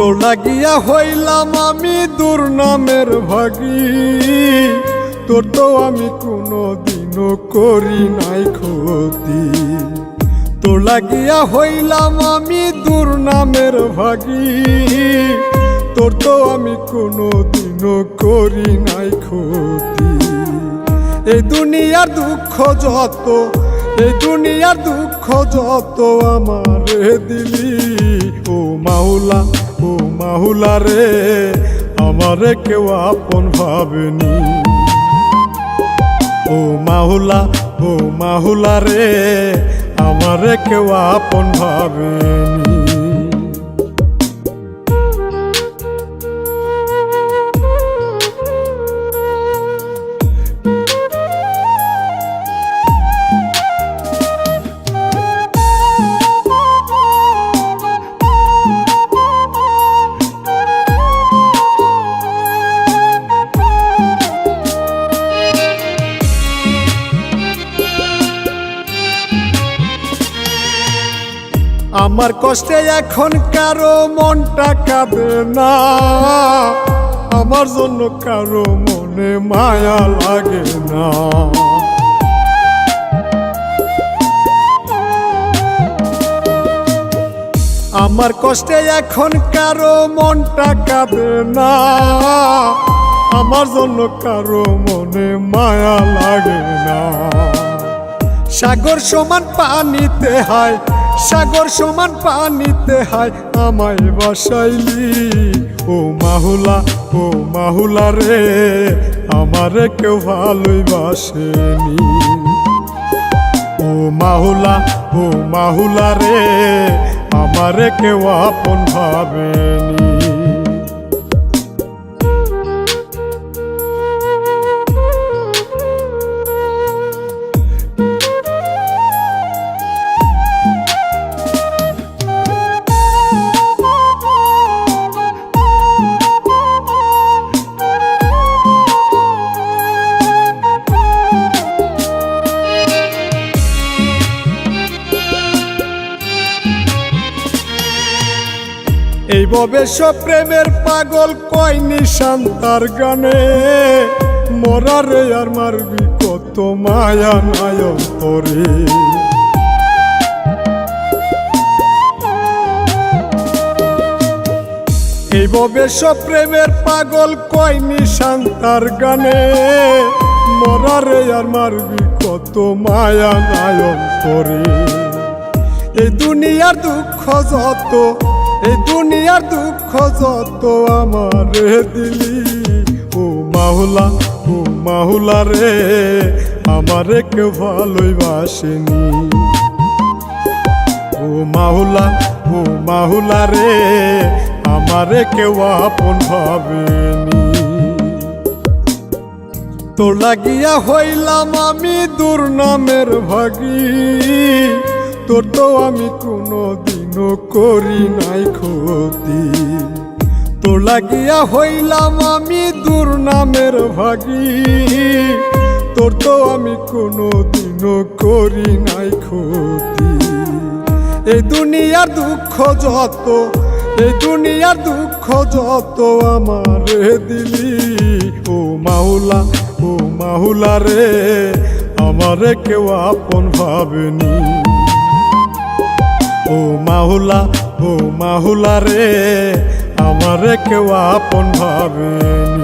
তোর লাগিয়া হইলাম আমি দুর্নামের ভাগী। তোর তো আমি কোনো দিনও করি নাই ক্ষতি। তোর লাগিয়া হইলাম আমি দুর্নামের ভাগী। তোর তো আমি কোনো দিনও করি নাই ক্ষতি। এই দুনিয়ার দুঃখ যত, এই দুনিয়ার দুঃখ যত আমার দিলি। ও মাহুলা ও মাহুলা রে, আমারে কেউ আপন ভাবেনি। ও মাহুলা ও মাহুলা রে, আমারে কেউ আপন ভাবেনি। আমার কষ্টে এখন কারও মনটা কাঁদে না। আমার জন্য কারও মনে মায়া লাগে না। আমার কষ্টে এখন কারও মনটা কাঁদে না। আমার জন্য কারও মনে মায়া লাগে না। সাগর সমান পানিতে হায় সাগর সমান পানিতে হায়, আমায় বাসাইলি। ও মাহুলা ও মাহুলা রে, আমারে কেউ ভালোই বাসেনি। ও মাহুলা ও মাহুলা রে, আমারে কেউ আপন ভাবেনি। এই ববেশ প্রেমের পাগল কয় নিশান তার গানে মরারে আর মারবি কত মায়া নায়ন তোরে এই ববেশ প্রেমের পাগল কয় নিশান তার গানে মরারে আর মারবি কত মায়া নায়ন তোরে এই দুনিয়ার দুঃখ যত এই দুনিয়ার দুঃখ যত আমার দিলি, ও মাহুলা ও মাহুলা রে, আমারে কেউ ভালোই বাসেনি। ও মাহুলা ও মাহুলা রে, আমারে কেউ আপন ভাবেনি। তোর লাগিয়া হইলাম আমি দুর্নামের ভাগি, তোর তো আমি কোনো দিনও করি নাই ক্ষতি। তোর লাগিয়া হইলাম আমি দুর্নামের ভাগী। তোর তো আমি কোনো দিনও করি নাই ক্ষতি। এই দুনিয়ার দুঃখ যত, এই দুনিয়ার দুঃখ যত আমার দিলি। ও মাহুলা ও মাহুলা রে, আমারে কেউ আপন ভাবেনি। ও মাহুলা ও মাহুলা রে আমার কেউ আপন ভাবেনি।